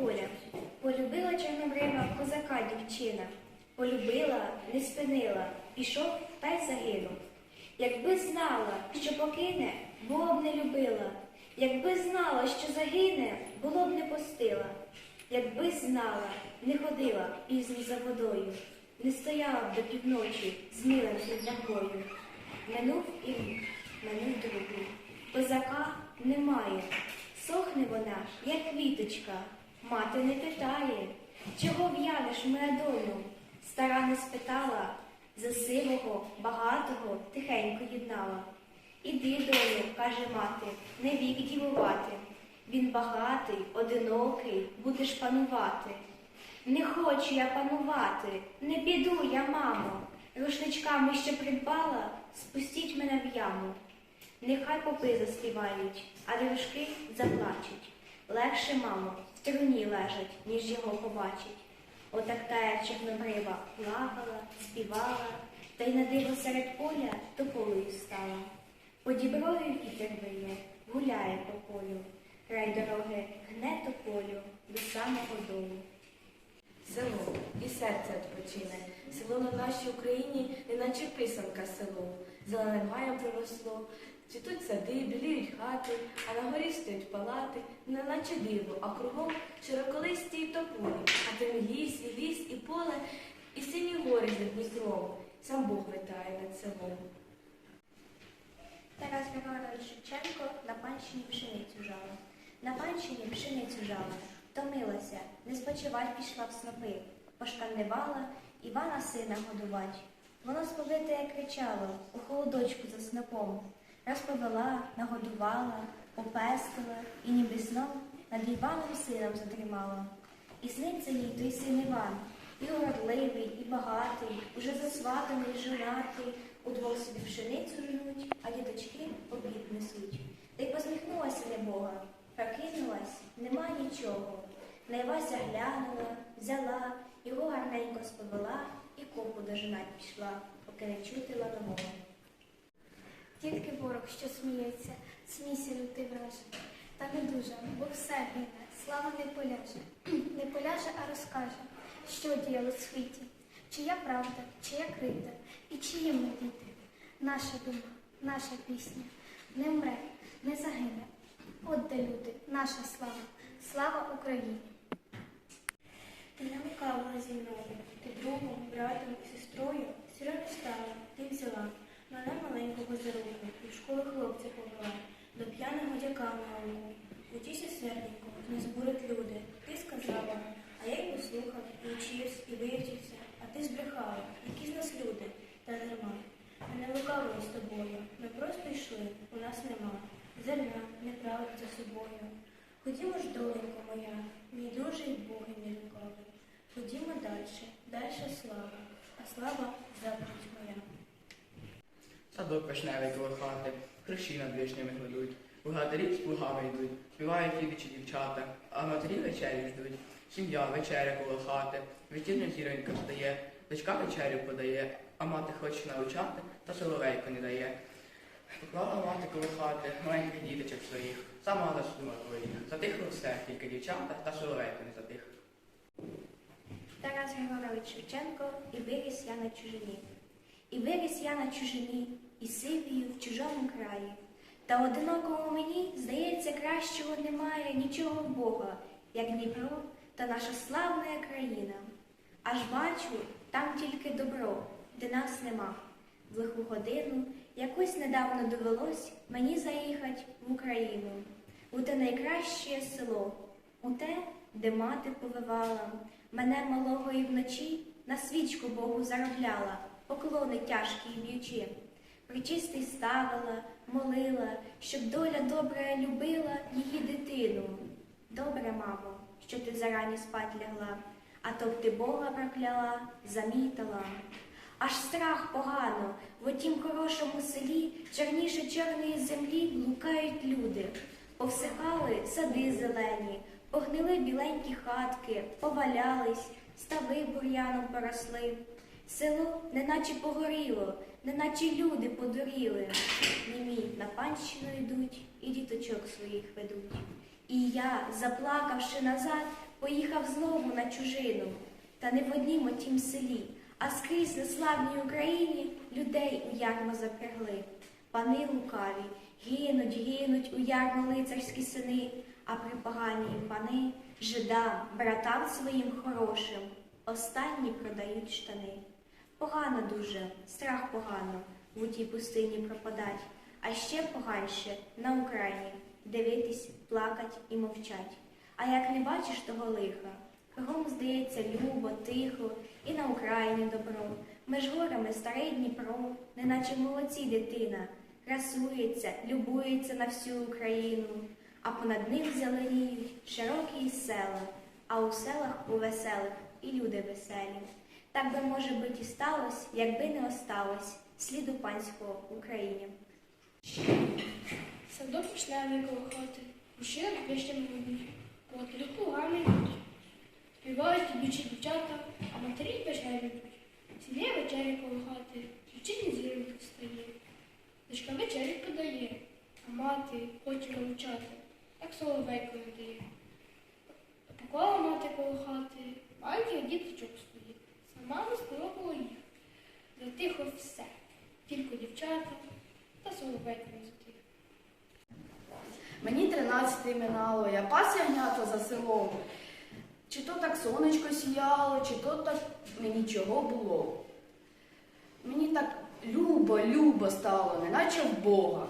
поля. Полюбила чорнобрива козака дівчина. Полюбила, не спинила, пішов та й загинув. Якби знала, що покине, було б не любила. Якби знала, що загине, було б не пустила. Якби знала, не ходила пізно за водою, не стояла б до півночі з милим сліднякою. Минув і минув другий. Козака немає. Сохне вона, як квіточка. Мати не питає, чого в'янеш, моя доню? Стара не спитала, за сивого, багатого тихенько єднала. Іди, доню, каже мати, не вік дівувати. Він багатий, одинокий, будеш панувати. Не хочу я панувати, не піду я, мамо. Рушничками, що придбала, спустіть мене в яму. Нехай попи заспівають, а дружки заплачуть. Легше, мамо, в труні лежать, ніж його побачить. Отак тая чорнобрива плакала, співала, та й на диво серед поля тополею стала. По діброю вітер виє, гуляє по полю. Край дороги гне тополю до самого долу. Село і серце відпочине. Село на нашій Україні, неначе писанка село. Зеленим гаєм проросло, цвітуть сади, біліють хати, а на горі стоять палати, неначе диво, а кругом широколисті й тополі, а тим ліс, і ліс, і поле, і сині гори за Дністром. Сам Бог витає над селом. Тарас Григорович Шевченко на панщині пшеницю жала. На панщині пшеницю жала, томилася, не спочивать пішла в снопи, пошкандивала Івана сина годувать. Воно сповите кричало у холодочку за снопом. Розповела, нагодувала, попестила і ніби сном над Іваном сином затримала. І сниться їй той син Іван, і уродливий, і багатий, уже засватаний, жонатий, удвох собі пшеницю жнуть, а діточки обід несуть. Та й посміхнулася небога, прокинулась, нема нічого. Найвася глянула, взяла, його гарненько сповела і копу дожинать пішла, поки не чутила нового. Тільки ворог, що сміється, смійся лютий враже. Та не дуже, бо все гине, слава не поляже. Не поляже, а розкаже, що діяло в світі, чия правда, чия кривда і чиї ми діти. Наша дума, наша пісня не вмре, не загине. От де люди, наша слава, слава Україні. Ти не лукавила зі мною, ти другом, братом і сестрою сіро не стала, ти взяла мене маленького і в школу хлопця повела, до п'яного дяка руку. Учися серденько, не збурить люди. Ти сказала, а я й послухав, і учився, і вивчився, а ти збрехала, які з нас люди, та дарма. Ми не лукавили з тобою, ми просто йшли, у нас нема. Зерна, неправди за собою. Ходімо ж, доленько моя, мій дуже й Боги не лукавий. Ходімо далі, дальше слава, а слава заповідь моя. Садок вишневий коло хати, хрещі над вишнями гладуть, Благодарі з плугами йдуть, співають дівчі дівчата, а матері вечері ждуть. Сім'я вечеря коло хати, вечірня зіронька встає, дочка вечерю подає, а мати хоче навчати, та соловейко не дає. Поклала мати коло хати маленьких діточок своїх, сама засунула твоїх. Затихло все, тільки дівчата та соловейко не затих. Тарас Григорович Шевченко і виріс я на чужині. І виріс я на чужині, і сивію в чужому краї. Та одинокому мені, здається, кращого немає нічого Бога, як Дніпро та наша славна країна. Аж бачу, там тільки добро, де нас нема. В лиху годину якось недавно довелось мені заїхать в Україну, у те найкраще село, у те, де мати повивала, мене малого і вночі на свічку Богу заробляла, поклони тяжкі б'ючи. Причистий ставила, молила, щоб доля добра любила її дитину. Добре, мамо, що ти зарані спать лягла, а то б ти Бога прокляла, замітала. Аж страх погано, в отім хорошому селі чорніше чорної землі блукають люди. Повсихали сади зелені, погнили біленькі хатки, повалялись, стави бур'яном поросли. Село неначе погоріло, неначе люди подуріли. Німі на панщину йдуть і діточок своїх ведуть. І я, заплакавши назад, поїхав знову на чужину, та не в однім отім селі, а скрізь на славній Україні людей у ярмо запрягли. Пани лукаві, гинуть, гинуть у ярмо лицарські сини, а припогані пани жидам, братам своїм хорошим, останні продають штани. Погано дуже, страх погано в тій пустині пропадать, а ще поганше на Україні дивитись, плакать і мовчать. А як не бачиш того лиха, кругом здається любо, тихо, і на Україні добро. Меж горами старий Дніпро, неначе молодці дитина, красується, любується на всю Україну, а понад ним зеленіють широкі села, а у селах у веселих і люди веселі. Так би, може бить, і сталося, якби не осталось сліду панського в Україні. Садок вишневий коло хати, мужчина ведуть, коло трюку гарний йдуть. Співають ідучі дівчата, а матері печері йдуть. Сідає вечері коло хати, ключині зірок встає. Дочка вечері подає, а мати хоче навчати, як соловейко дає. Поклала мати коло хати, маленький діточок стоїть, настила коло їх. Затихо все, тільки дівчата та соловейко не затих. Мені тринадцяти минало, я пас ягнята за селом. Чи то так сонечко сіяло, чи то так мені чого було. Мені так любо, любо стало, неначе в Бога.